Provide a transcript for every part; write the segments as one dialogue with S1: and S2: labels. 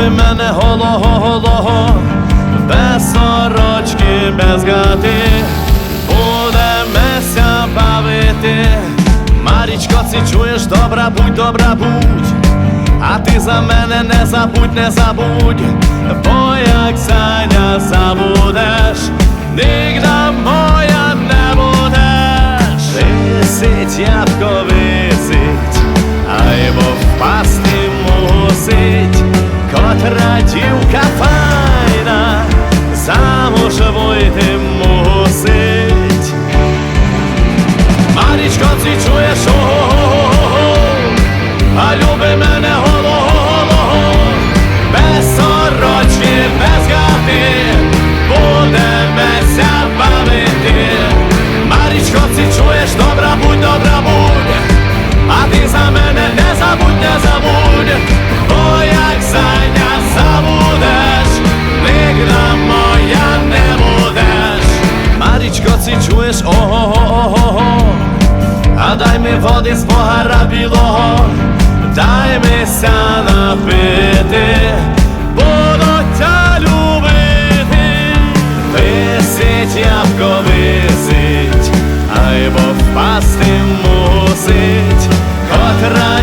S1: люби мене голого-голого, без сорочки, без гати, будемеся бавити. Марічко, ти чуєш, добра будь, добра будь, а ти за мене не забудь, не забудь, бо як Саня забудеш, нігда моя не будеш. Висить, ябко Ти чуєш, ого-го-го-го, а люби мене голого-голого, без сорочки, без гати, будемеся бавити. Марічко, ти чуєш, добра будь, добра будь, а ти за мене не забудь, не забудь, бо як Саня забудеш, нігда моя не будеш. Марічко, ти чуєш, ого-го-ого-го, а дай ми води з погара білого, дай мися напити, буду тя любити, висить, а його впасти мусить, котра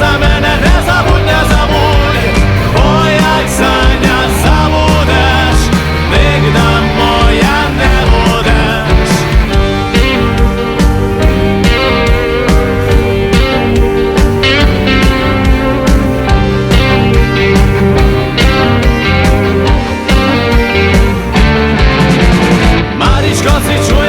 S1: mene ne zabudj, ne zabudj. Olyan szányát zabudás Még nem olyan nem odás Már is kacsicsó